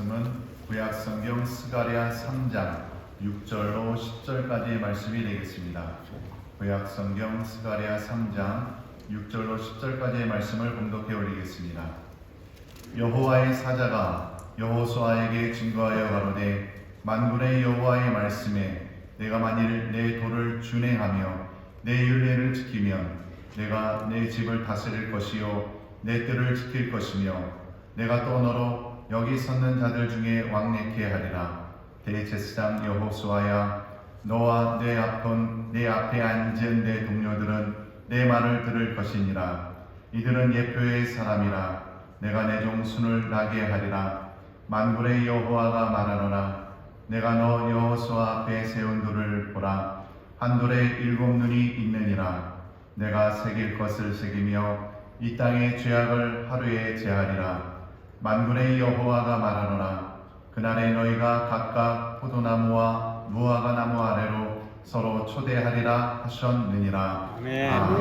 말씀은 구약 성경 스가랴 3장 6절로 10절까지의 말씀이 되겠습니다. 구약 성경 스가랴 3장 6절로 10절까지의 말씀을 공독해 올리겠습니다. 여호와의 사자가 여호수아에게 증거하여 가로되 만군의 여호와의 말씀에 내가 만일 내 도를 준행하며 내 율례를 지키면 내가 내 집을 다스릴 것이요 내 뜰을 지킬 것이며 내가 또 너로 여기 섰는 자들 중에 왕래케 하리라. 대제사장 여호수아야 너와 내 앞은 내 앞에 앉은 내 동료들은 내 말을 들을 것이니라. 이들은 예표의 사람이라. 내가 내 종순을 나게 하리라. 만군의 여호와가 말하노라. 내가 너 여호수아 앞에 세운 돌을 보라. 한 돌에 일곱 눈이 있느니라. 내가 새길 것을 새기며 이 땅의 죄악을 하루에 제하리라 만군의 여호와가 말하노라 그날에 너희가 각각 포도나무와 무화과 나무 아래로 서로 초대하리라 하셨느니라 아멘. 아멘.